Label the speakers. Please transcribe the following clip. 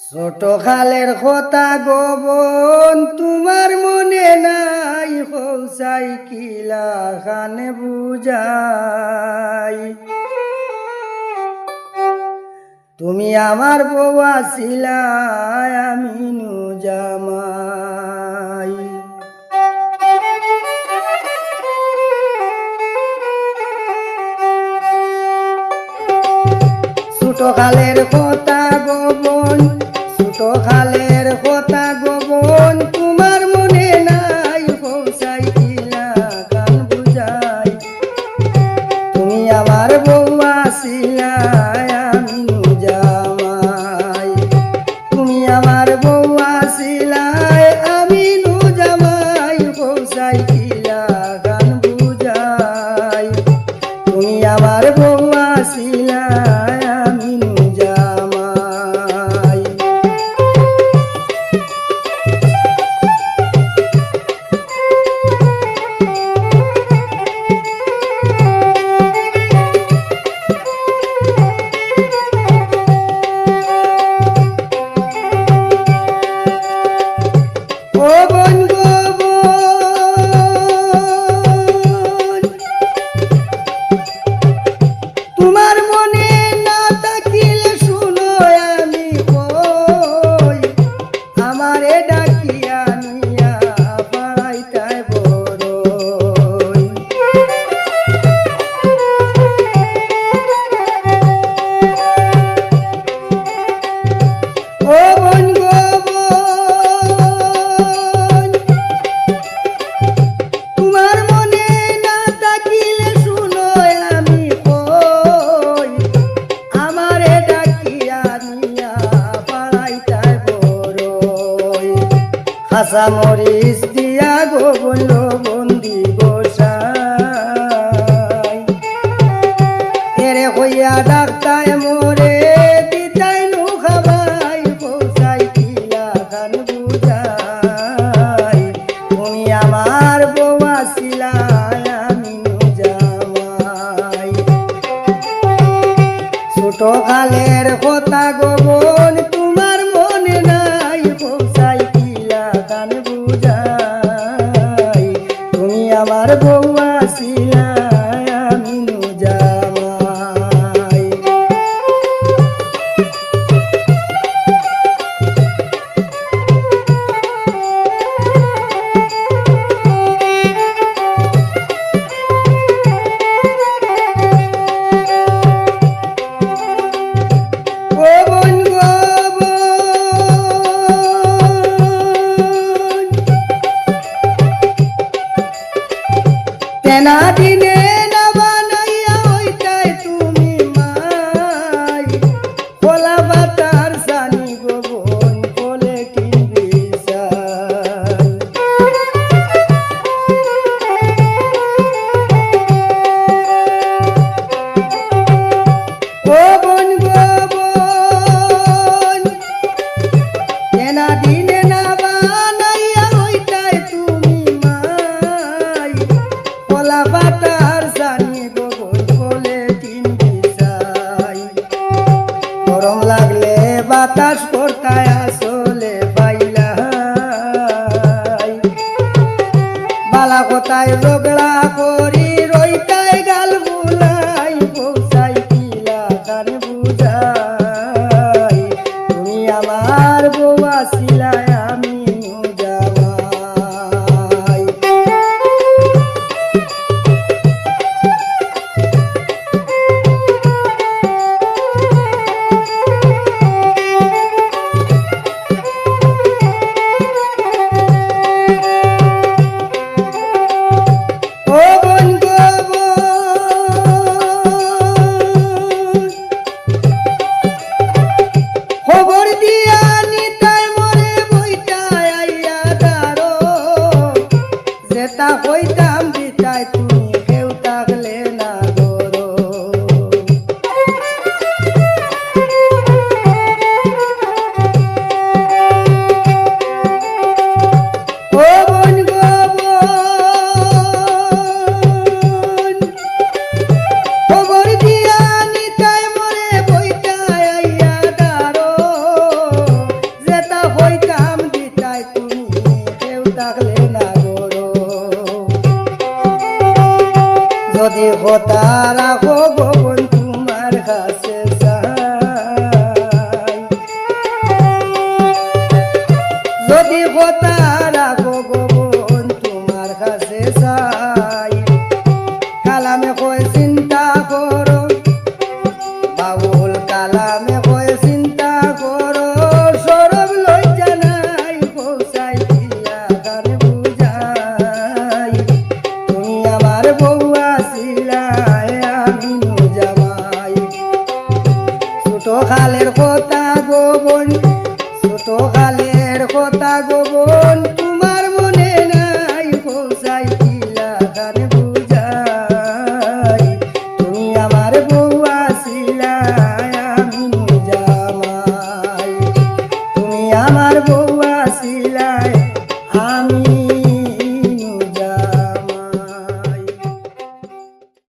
Speaker 1: ছোট খালের কথা গোবন তোমার মনে নাই হৌসাই কিলা খানে বুঝাই। তুমি আমার বৌয়া আসিলাই আমি জামাই ছোট খালের কথা গোবন কাঁচা মরিচ শালা কোথায় ঝগড়া করি। vai tu কথা কথা গোবন